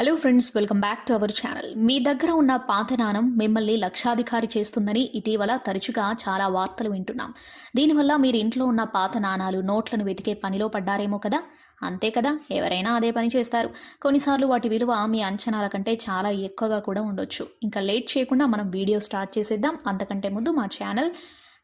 Hello friends welcome back to our channel మీ దగ్గర ఉన్న పాత నాణం మిమ్మల్ని లక్షాధికారి చేస్తుందని ఇటీవల తరచుగా చాలా వార్తలు వింటున్నాం. దీనివల్ల మీరు ఇంట్లో ఉన్న పాత నాణాలు నోట్లను వెతికే పనిలో పడ్డారేమో కదా? అంతే కదా? ఎవరైనా అదే పని చేస్తారు. కొన్నిసార్లు వాటి విలువ మీ అంచనాల కంటే చాలా ఎక్కువగా కూడా ఉండొచ్చు. ఇంకా లేట్ చేయకుండా మనం వీడియో స్టార్ట్ చేసేద్దాం. అంతకంటే ముందు మా ఛానల్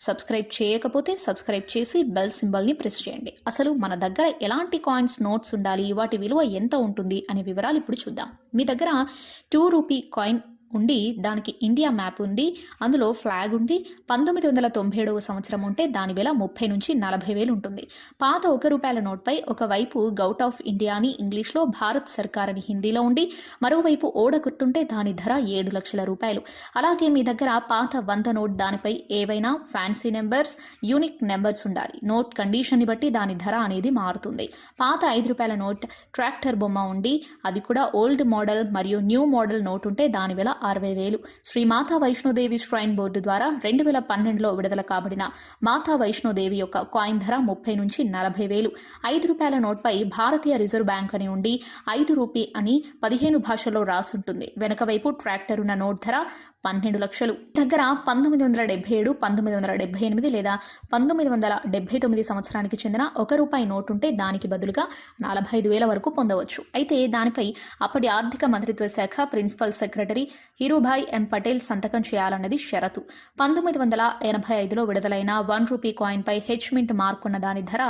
సబ్స్క్రైబ్ చేయకపోతే సబ్స్క్రైబ్ చేసి బెల్ సింబల్ని ప్రెస్ చేయండి. అసలు మన దగ్గర ఎలాంటి కాయిన్స్ నోట్స్ ఉండాలి? వాటి విలువ ఎంత ఉంటుంది? అనే వివరాలు ఇప్పుడు చూద్దాం. మీ దగ్గర టూ రూపీ కాయిన్ ఉండి దానికి ఇండియా మ్యాప్ ఉంది. అందులో ఫ్లాగ్ ఉండి పంతొమ్మిది వందల తొంభై ఏడవ సంవత్సరం ఉంటే దాని వేల ముప్పై నుంచి నలభై వేలు ఉంటుంది. పాత ఒక రూపాయల నోట్పై ఒకవైపు గౌట్ ఆఫ్ ఇండియా అని ఇంగ్లీష్లో భారత్ సర్కార్ అని హిందీలో ఉండి మరోవైపు ఓడ గుర్తుంటే దాని ధర ఏడు లక్షల రూపాయలు. అలాగే మీ దగ్గర పాత వంద నోట్ దానిపై ఏవైనా ఫ్యాన్సీ నెంబర్స్ యూనిక్ నెంబర్స్ ఉండాలి. నోట్ కండిషన్ని బట్టి దాని ధర అనేది మారుతుంది. పాత ఐదు రూపాయల నోట్ ట్రాక్టర్ బొమ్మ ఉండి అది కూడా ఓల్డ్ మోడల్ మరియు న్యూ మోడల్ నోట్ ఉంటే దాని వేల అరవై వేలు. శ్రీ మాతా వైష్ణోదేవి శ్రైన్ బోర్డు ద్వారా రెండు వేల పన్నెండులో విడుదల కాబడిన మాతా వైష్ణోదేవి యొక్క కాయిన్ ధర ముప్పై నుంచి నలభై వేలు. ఐదు రూపాయల నోట్పై భారతీయ రిజర్వ్ బ్యాంక్ అని ఉండి ఐదు రూపీ అని పదిహేను భాషల్లో రాసుంటుంది. వెనకవైపు ట్రాక్టర్ ఉన్న నోట్ ధర పన్నెండు లక్షలు. దగ్గర పంతొమ్మిది వందల డెబ్బై ఏడు పంతొమ్మిది వందల డెబ్బై ఎనిమిది లేదా పంతొమ్మిది వందల డెబ్బై తొమ్మిది సంవత్సరానికి చెందిన ఒక రూపాయి నోటు ఉంటే దానికి బదులుగా నలభై ఐదు వేల వరకు పొందవచ్చు. అయితే దానిపై అప్పటి ఆర్థిక మంత్రిత్వ శాఖ principal secretary Hirubhai M Patel సంతకం చేయాలన్నది షరతు. పంతొమ్మిది వందల ఎనభై ఐదులో విడుదలైన వన్ రూపీ కాయిన్పై హెచ్మింట్ మార్కున్న దాని ధర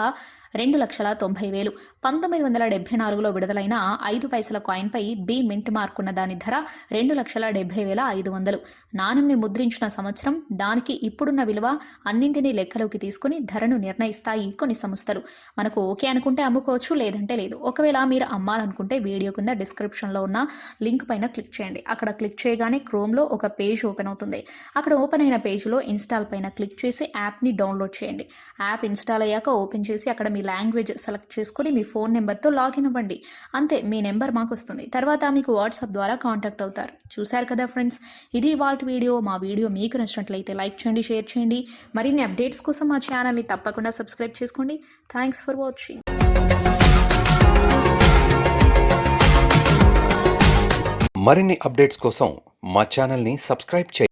రెండు లక్షల తొంభై వేలు. పంతొమ్మిది వందల డెబ్బై నాలుగులో విడుదలైన ఐదు పైసల కాయిన్పై బి మింట్ మార్కున్న దాని ధర రెండు లక్షల డెబ్బై వేల ఐదు వందలు. నాణ్యంని ముద్రించిన సంవత్సరం దానికి ఇప్పుడున్న విలువ అన్నింటినీ లెక్కలోకి తీసుకుని ధరను నిర్ణయిస్తాయి కొన్ని సంస్థలు. మనకు ఓకే అనుకుంటే అమ్ముకోవచ్చు లేదంటే లేదు. ఒకవేళ మీరు అమ్మాలనుకుంటే వీడియో కింద డిస్క్రిప్షన్లో ఉన్న లింక్ పైన క్లిక్ చేయండి. అక్కడ క్లిక్ చేయగానే క్రోమ్లో ఒక పేజ్ ఓపెన్ అవుతుంది. అక్కడ ఓపెన్ అయిన పేజ్లో ఇన్స్టాల్ పైన క్లిక్ చేసి యాప్ని డౌన్లోడ్ చేయండి. యాప్ ఇన్స్టాల్ అయ్యాక ఓపెన్ చేసి అక్కడ మీ లాంగ్వేజ్ సెలెక్ట్ చేసుకొని మీ ఫోన్ నెంబర్తో లాగిన్ అవ్వండి. అంతే మీ నెంబర్ మాకు వస్తుంది తర్వాత మీకు వాట్సాప్ ద్వారా కాంటాక్ట్ అవుతారు. చూశారు కదా ఫ్రెండ్స్? ఇది వాల్ట్ వీడియో. మా వీడియో మీకు నచ్చినట్లయితే లైక్ చేయండి షేర్ చేయండి. మరిన్ని అప్డేట్స్ కోసం మా ఛానల్ని తప్పకుండా సబ్స్క్రైబ్ చేసుకోండి. Thanks for watching. మరిన్ని అప్డేట్స్ కోసం మా ఛానల్ని సబ్స్క్రైబ్ చేయండి.